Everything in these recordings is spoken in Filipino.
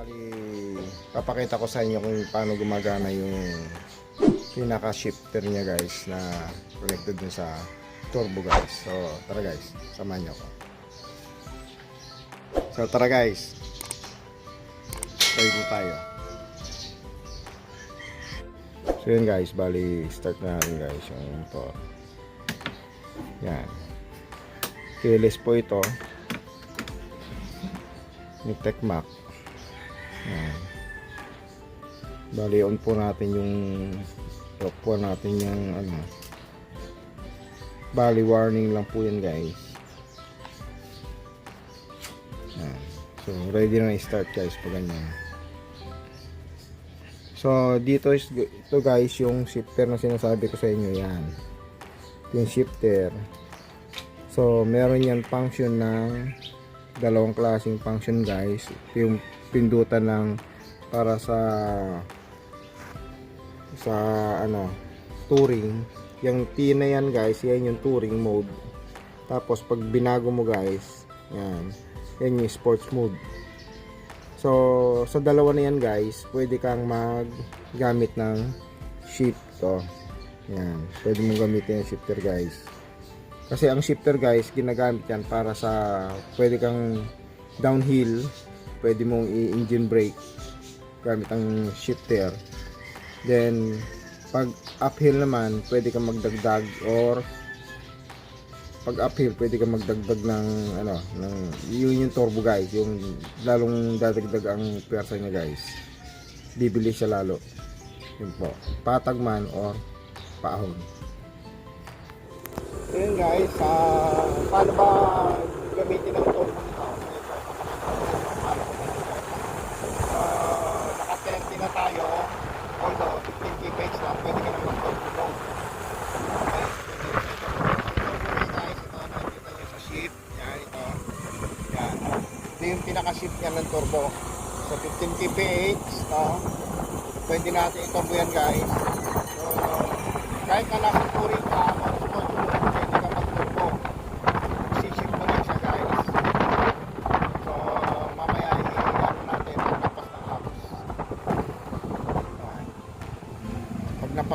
Bali, papakita ko sa inyo kung paano gumagana yung pinaka shifter niya guys na connected dun sa turbo guys. So, tara guys, samahan niyo ako. So, tara guys. Start na tayo. So, yun guys, bali, start na natin guys yung motor. Yan. Keyless po ito. Yung Tecmac. Yan. Bali, on po natin yung lock po natin yung ano. Bali, warning lang po yan guys. Yan. So, ready na i-start guys pag ganyan. So, dito is, ito guys, yung shifter na sinasabi ko sa inyo yan. Yung shifter. So, meron yan function ng dalawang klaseng function guys. Yung pindutan ng para sa sa ano touring. Yung T na yan guys, yan yung touring mode. Tapos pag binago mo guys, yan. Yan yung sports mode. So, sa dalawa na yan guys, pwede kang maggamit ng shift to. Yan. Pwede mong gamitin yung shifter guys. Kasi ang shifter guys, ginagamit yan para sa pwede kang downhill, pwede mong i-engine brake gamit ang shifter. Then, pag uphill naman, pwede kang magdagdag or pag uphill, pwede kang magdagdag ng ano, ng yun yung turbo guys, yung lalong dadagdag ang pwersa niya guys. Bibili siya lalo. Yun po. Patag man or paahon. Ayun guys, ah, paano ba gamitin ang nito? Ah, naka-30 na tayo. Although, 15 kph lang, pwede ka ito, nakikita pinaka-shift yan ng turbo. So, 15 kph, no? Pwede natin iturbo yan guys. So, kahit na nasa touring ka, mag-turbo, pwede ka mag-turbo. Sishift mo lang siya guys. So, mamaya i-ano natin paglapas ng house. Yan.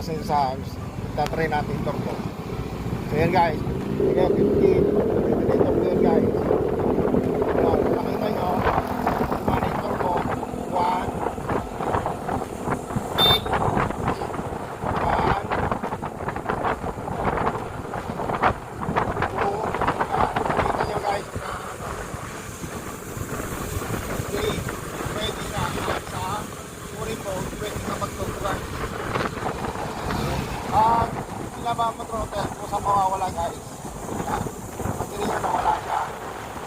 Nyo sa itatry natin turbo. So, yan guys. Kaya 15. Pwede na turbo yun guys. Yan. Nakita nyo, ano yung turbo? 1, One, two, yan. Kita nyo guys na ano. Three. Pwede na at sa touring mode, pwede ka magtutugan. At sila ba mag-throttle kung sa mawawala guys? Yan. Pag hindi nyo nawala siya.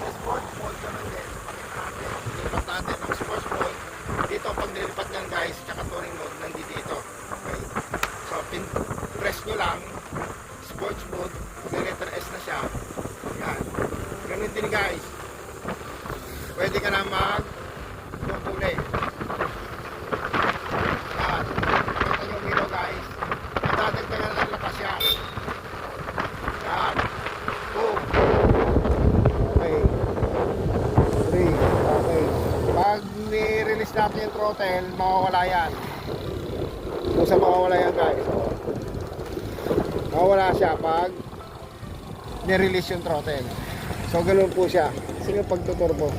Sa sports mode naman din. Lipat natin ang sports mode. Dito pag nilipat yan guys, tsaka touring mode, nandito dito. Okay. So, pin press nyo lang, sports mode, may letter S na siya. Yan. Ganun din guys. Pwede ka na mag tupuli. Yan. Nyo milo guys. Matadagdagan ng lakas yan. Yan. Boom. Okay. Three. Okay. Pag ni-release natin yung throttle, mawawala yan. Kung sa mawawala yan guys. Mawawala siya pag ni-release yung throttle. So ganun po siya. Sige pagtuturbo.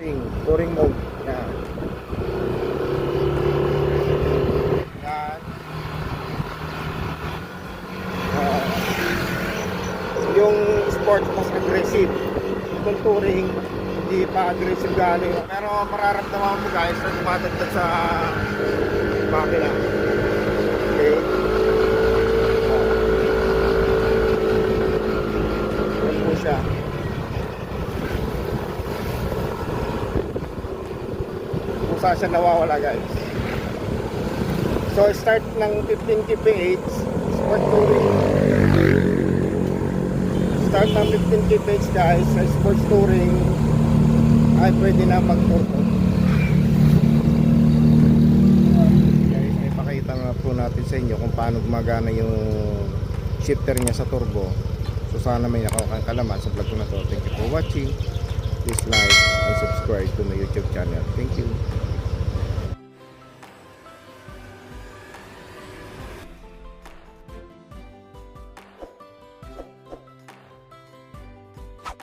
Touring, touring mode. Yan. Yan. Ah, yung sport mas aggressive. Itong touring, hindi pa aggressive galing. Pero mararamdaman mo guys na tumatagdag sa makina. Okay? Yan po siya. kung saan siya nawawala guys so start ng 15 kph sport touring Start ng 15k page guys sa sports touring ay pwede na may pakita nga po natin sa inyo kung paano gumagana yung shifter niya sa turbo. So sana may nakakang kalaman sa vlog ko na to. Thank you for watching. Please like and subscribe to my YouTube channel. Thank you.